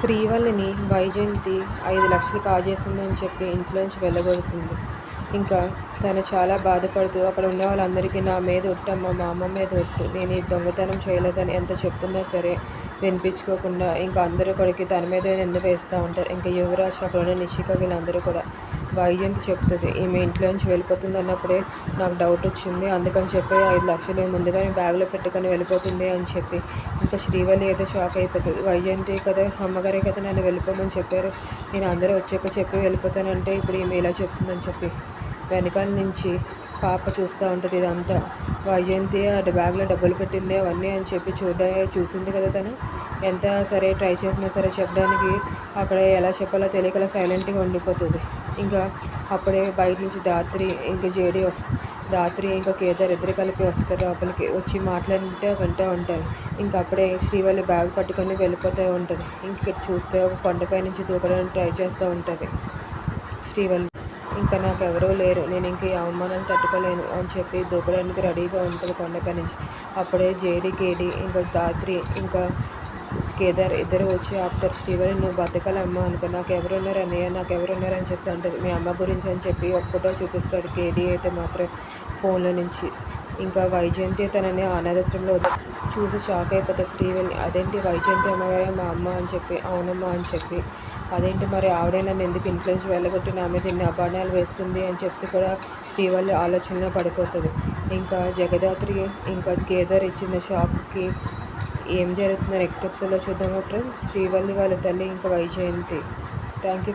శ్రీవల్లిని వైజయంతి ఐదు లక్షలు కాజేసిందని చెప్పి ఇంట్లోంచి వెళ్ళగొడుతుంది. ఇంకా తను చాలా బాధపడుతూ అక్కడ ఉన్న వాళ్ళందరికీ నా మీద ఒట్టమ్మ మా అమ్మ మీద ఒట్టు. నేను ఈ దొంగతనం చేయలేదని ఎంత చెప్తున్నా సరే వినిపించుకోకుండా ఇంకా అందరూ కొడుకు తన మీద నింద వేస్తూ ఉంటారు? ఇంకా యువరాజ్ అక్కడ ఉన్న నిషిక వీళ్ళందరూ కూడా వైజయంతి చెప్తుంది ఈమె ఇంట్లో నుంచి వెళ్ళిపోతుంది అన్నప్పుడే నాకు డౌట్ వచ్చింది. అందుకని చెప్పి ఐదు లక్షలు ముందుగానే బ్యాగ్లో పెట్టుకొని వెళ్ళిపోతుంది అని చెప్పి. ఇంకా శ్రీవల్లి అయితే షాక్ అయిపోతుంది. వైజయంతి కదా అమ్మగారే కదా నన్ను వెళ్ళిపోమని చెప్పారు. నేను అందరూ వచ్చాక చెప్పి వెళ్ళిపోతానంటే ఇప్పుడు ఈమె ఇలా చెప్తుందని చెప్పి. వెనకాల నుంచి పాప చూస్తూ ఉంటుంది ఇదంతా. వైజయంతి ఆ బ్యాగ్లో డబ్బులు పెట్టింది అవన్నీ అని చెప్పి చూడ చూసింది కదా తను. ఎంత సరే ట్రై చేసినా సరే చెప్పడానికి అక్కడ ఎలా చెప్పాలో తెలియకలా సైలెంట్గా ఉండిపోతుంది. ఇంకా అప్పుడే బయట నుంచి దాత్రి ఇంకా జేడి వస్తుంది దాత్రి ఇంకా కేదార్ ఇద్దరు కలిపి వస్తారు లోపలికి. వచ్చి మాట్లాడితే వింటూ ఉంటారు. ఇంకా అప్పుడే శ్రీవల్లి బ్యాగ్ పట్టుకొని వెళ్ళిపోతూ ఉంటుంది. ఇంక ఇక్కడ చూస్తే ఒక కొండపై నుంచి దూకడానికి ట్రై చేస్తూ ఉంటుంది శ్రీవల్లి. ఇంకా నాకు ఎవరూ లేరు. నేను ఇంక ఈ అవమానాన్ని తట్టుకోలేను అని చెప్పి దూకడానికి రెడీగా ఉంటుంది కొండపై నుంచి. అప్పుడే జేడి కేడి ఇంకా దాత్రి ఇంకా కేదార్ ఇద్దరు వచ్చి ఆపుతారు శ్రీవారి నువ్వు బతకాలమ్మా అనుకో. నాకు ఎవరు ఉన్నారు అన్నయ్య? నాకు ఎవరు అని చెప్పి అంటారు మీ అమ్మ గురించి అని చెప్పి ఒక ఫోటో చూపిస్తాడు కేడీ అయితే మాత్రం ఫోన్లో నుంచి. ఇంకా వైజయంతి తనని అనాథాశ్రమంలో చూసి షాక్ అయిపోతాడు శ్రీవల్లి అదేంటి వైజయంతి అమ్మగారే మా అమ్మ? అని చెప్పి అవునమ్మా అని చెప్పి అదేంటి మరి ఆవిడే నన్ను ఎందుకు ఇన్ఫ్లుయెన్స్ వెళ్ళగొట్టి నా మీద ఇన్ని అపార్థాలు వేస్తుంది అని చెప్పి కూడా శ్రీవల్లి ఆలోచనలో పడిపోతుంది. ఇంకా జగదాత్రి ఇంకా కేదార్ ఇచ్చిన షాక్కి ఏం జరుగుతుందో నెక్స్ట్ ఎపిసోడ్లో చూద్దామా ఫ్రెండ్స్ శ్రీవల్లి వాళ్ళ తల్లి ఇంకా వైజయంతి. Thank you